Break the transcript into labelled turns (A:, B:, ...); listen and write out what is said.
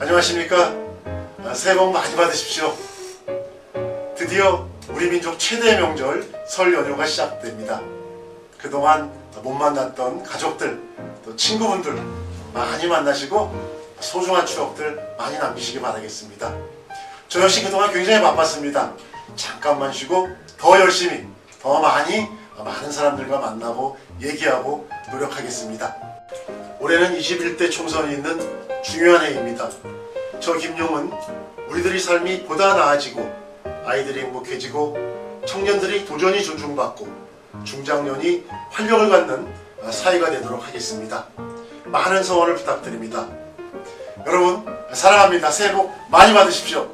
A: 안녕하십니까? 아, 새해 복 많이 받으십시오. 드디어 우리 민족 최대의 명절 설 연휴가 시작됩니다. 그동안 못 만났던 가족들, 또 친구분들 많이 만나시고 소중한 추억들 많이 남기시기 바라겠습니다. 저 역시 그동안 굉장히 바빴습니다. 잠깐만 쉬고 더 열심히, 더 많이 많은 사람들과 만나고 얘기하고 노력하겠습니다. 올해는 21대 총선이 있는 중요한 해입니다. 저 김용은 우리들의 삶이 보다 나아지고 아이들이 행복해지고 청년들이 도전이 존중받고 중장년이 활력을 갖는 사회가 되도록 하겠습니다. 많은 성원을 부탁드립니다. 여러분 사랑합니다. 새해 복 많이 받으십시오.